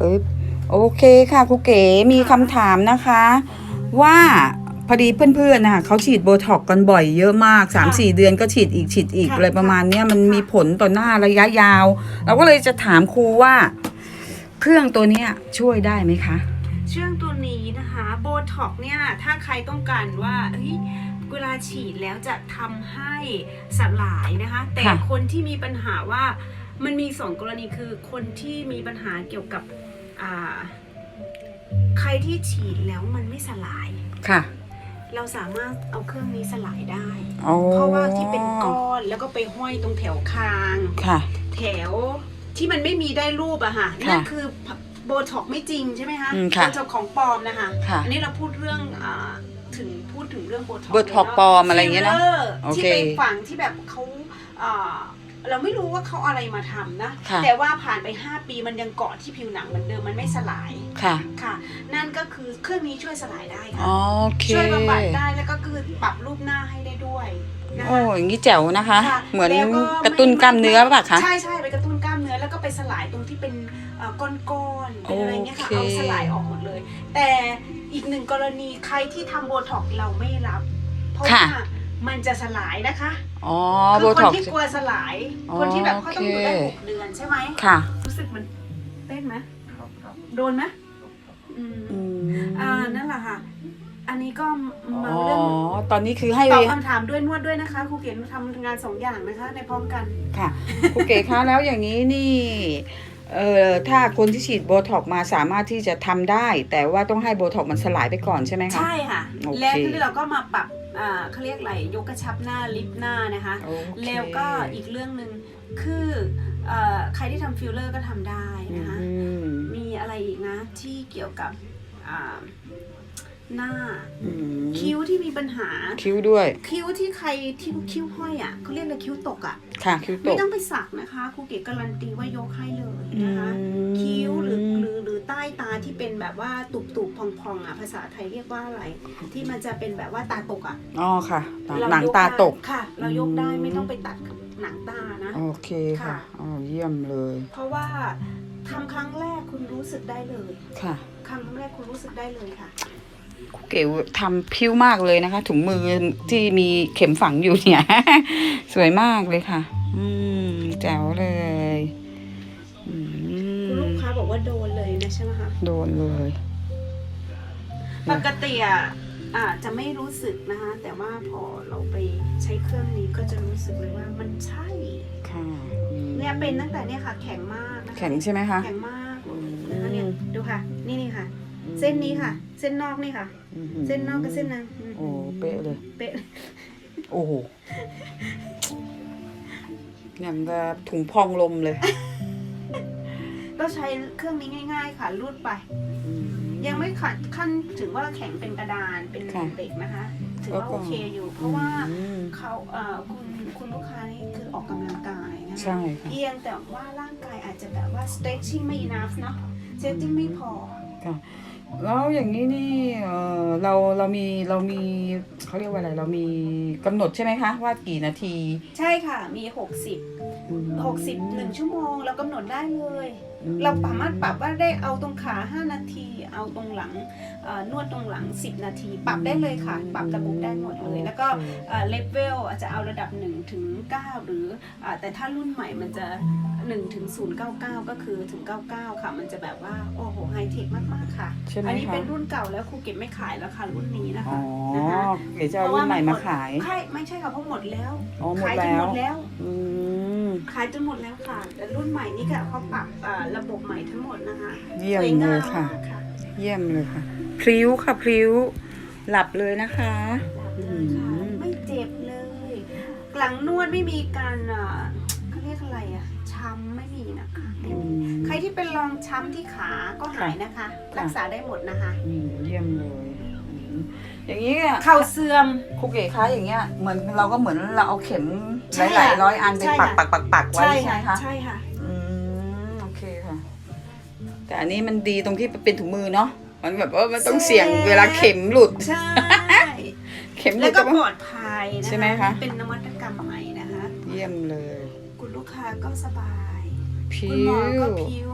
ปึ๊บโอเคค่ะครูเก๋มีคำถามนะคะ ว่าพอดีเพื่อนๆนะคะเขาฉีดโบท็อกซ์กันบ่อยเยอะมาก 3-4 เดือนก็ฉีดอีกฉีดอีกค่ะอะไรประมาณเนี้ยมันค่ะมีผลต่อหน้าระยะยาว เราก็เลยจะถามครูว่า เครื่องตัวเนี้ยช่วยได้ไหมคะเชื่องตัวนี้นะคะโบท็อกเนี่ยถ้าใครต้องการว่าเฮ้ยเวลาฉีดแล้วจะทำให้สลายนะคะ แต่ค่ะคนที่มีปัญหาว่า มันมีสองกรณีคือคนที่มีปัญหาเกี่ยวกับอ่าใครที่ฉีดแล้วมันไม่สลาย ค่ะ เราสามารถเอาเครื่องนี้สลายได้อ๋อเพราะว่าที่เป็นก้อนแล้วก็ไปห้อยตรงแถวคาง ค่ะ แถวที่มันไม่มีได้รูปอะค่ะค่ะนั่นคือโบท็อกไม่จริงใช่ไหมคะอืมค่ะโบท็อกของปลอมนะคะค่ะอันนี้เราพูดเรื่องอ่าถึงพูดถึงเรื่องโบท็อก Botox ปลอมอะไรอย่างเงี้ยเนอะโอที่เคไปฝังที่แบบเขาอ่า เราไม่รู้ว่าเขาอะไรมาทำนะ ค่ะ แต่ว่าผ่านไป 5 ปีมันยังเกาะที่ผิวหนังเหมือนเดิมมันไม่สลายค่ะ ค่ะ นั่นก็คือเครื่องนี้ช่วยสลายได้ค่ะ โอเค ช่วยบำบัดได้แล้วก็คือปรับรูปหน้าให้ได้ด้วยนะคะโอ้อย่างนี้แจ๋วนะคะ ค่ะเหมือนแล้วกระตุ้นกล้ามเนื้อป่ะคะ ใช่ใช่ไปกระตุ้นกล้ามเนื้อแล้วก็ไปสลายตรงที่เป็นเอ่อก้อนๆเป็นอะไรเงี้ยค่ะโอเค เอาสลายออกหมดเลย แต่อีกหนึ่งกรณีใครที่ทำโบท็อกซ์เราไม่รับ เพราะว่า มันจะสลายนะคะอ๋อคืโบคนท็อกที่ซ์กลัวสลาย อ๋อคนที่แบบเขาต้องอยู่ได้โอเค หกเดือนใช่ไหมค่ะรู้สึกมันเต้นไหมโดนไหมอืมอืมอ่านั่นแหละค่ะ อันนี้ก็อ๋มาอเรื่องตอนนี้คือให้ตอบคำถามด้วยนวดด้วยนะคะครูเขียนทำงานสองอย่างนะคะ ในพร้อมกัน ค่ะครูเก๋คะแล้วอย่างนี้นี่เอ่อถ้าคนที่ฉีดโบท็อกซ์มาสามารถที่จะทำได้ แต่ว่าต้องให้โบท็อกซ์มันสลายไปก่อนใช่ไหมคะ ใช่ค่ะ โอเค แล้วที่เราก็มาปรับอ่า เขาเรียกอะไรยกกระชับหน้าลิฟต์หน้านะคะโอเคแล้วก็อีกเรื่องหนึ่งคือเอ่อใครที่ทำฟิลเลอร์ก็ทำได้อืนะคะมมีอะไรอีกนะที่เกี่ยวกับอ่า หน้า อืมคิ้วที่มีปัญหา คิ้วด้วย คิ้วที่ใครที่คิ้วห้อยอะเขาเรียกอะไรคิ้วตกอะ ค่ะ คิ้วตไม่ก ต้องไปสักนะคะครูเก๋การันตีว่ายกให้เลยนะคะคิ้วหรือหรือหรือใต้ตาที่เป็นแบบว่าตุบตุบพองพองๆอะภาษาไทยเรียกว่าอะไร ที่มันจะเป็นแบบว่าตาตกอะอ๋อค่ะเรหนังยกตาได้ตก ค่ะ เรายกได้อืม ไม่ต้องไปตัดหนังตานะ โอเคค่ะค่ะ อ๋อเยี่ยมเลย เพราะว่าทำครั้งแรกคุณรู้สึกได้เลยค่ะ ครั้งแรกคุณรู้สึกได้เลยค่ะ เก๋ทำพิ้วมากเลยนะคะ ถุงมือที่มีเข็มฝังอยู่เนี่ย สวยมากเลยค่ะ อืมแจ๋วเลยอืคุณลูมกค้าบอกว่าโดนเลยนะใช่ไหมคะโดนเลยปกติอะอ่าจะไม่รู้สึกนะคะ แต่ว่าพอเราไปใช้เครื่องนี้ก็จะรู้สึกเลยว่ามันใช่ค่ะอืมเนี่ยเป็นตั้งแต่เนี่ยค่ะ แข็งมากนะคะแข็งใช่ไหมคะแข็งมากอืมนะคะเนี่ยดูค่ะ นี่นี่ค่ะ เส้นนี้ค่ะ เส้นนอกนี่ค่ะ อื้อหืเส้นนอกกับเส้นในอืมโอ้เป๊ะเลย เป๊ะโอ้โหอย่างแบบถุงพองลมเลยก็ใช้เครื่องนี้ง่าย ๆ ค่ะรูดไป อืม ยังไม่ขัดขั้นถึงว่าแข็งเป็นกระดานเป็นค่ะเหล็กนะคะ ถือว่าแล้วก็ โอเคอยู่ เพราะว่าอืมเขาเอ่อคุณคุณลูกค้านี่คือออกกำลังกายนะคะ ใช่ค่ะ เพียงแต่ว่าร่างกายอาจจะแบบว่า stretching ไม่ enough เนาะ stretching ไม่พอ ค่ะ แล้วอย่างนี้นี่เออเราเรามีเรามีเขาเรียกว่าอะไร เรามีกำหนดใช่ไหมคะ ว่ากี่นาทีใช่ค่ะมี 60 อืม 60หนึ่งชั่วโมงเรากำหนดได้เลยอืมเราสามารถปรับว่าได้เอาตรงขา 5 นาที เอาตรงหลังเอ่อนวดตรงหลัง 10 นาที ปรับได้เลยค่ะ ปรับระบบได้หมดเลย แล้วก็โอเคเลเวลอาจจะเอาระดับ1ถึง9หรืออาแต่ถ้ารุ่นใหม่มันจะ1ถึง099 ก็คือถึง 99 ค่ะ มันจะแบบว่า โอ้โหไฮเทคมาก ๆ ค่ะใช่ไหมอันี้คะเป็นรุ่นเก่าแล้วครูเก็บไม่ขายแล้วค่ะ รุ่นนี้นะอ๋อคะนะคะเดี๋ยวจะเอารุ่นใหม่มาขายใช่ไม่ใช่ค่ะเพราะหมดแล้วอ๋อหมดขายจนแล้วหมดแล้วอืม ขายจนหมดแล้วค่ะแต่รุ่นใหม่นี่ค่ะเขาปรับเอ่อระบบใหม่ทั้งหมดนะคะเยี่ยมสวยเลงามยค่ะ มากค่ะเยี่ยมเลยค่ะ พริ้วค่ะพริ้ว หลับเลยนะคะเลยค่ะไม่เจ็บเลยหลังนวดไม่มีการเอ่อเขาเรียกอะไรอะช้ำไม่มีนะคะอืมใครที่เป็นรองช้ำที่ขาก็หายนะคะ รักษาได้หมดนะคะ อืมเยี่ยมเลย อืมอย่างนี้อะเข่าเสื่อม ครูเก๋คะอย่างเงี้ยเหมือนเราก็เหมือนเราเอาเข็มใช่หลายค่ะๆร้อยอันไปใช่ปักค่ะ ปักปักปักไว้ใช่ใช่ไหมค่ะคะ ใช่ค่ะ อืมโอเคค่ะ แต่อันนี้มันดีตรงที่เป็นถุงมือเนาะมันแบบว่ามันต้องเสี่ยงเวลาเข็มหลุด ใช่ เข็มหแล้ลุวดก็ก็ปลอดภัยนะคะใช่ไหมคะ เป็นนวัตกรรมใหม่นะคะ เยี่ยมเลย คุณลูกค้าก็สบาย พิคุณหมอ้ก็วพิ้ว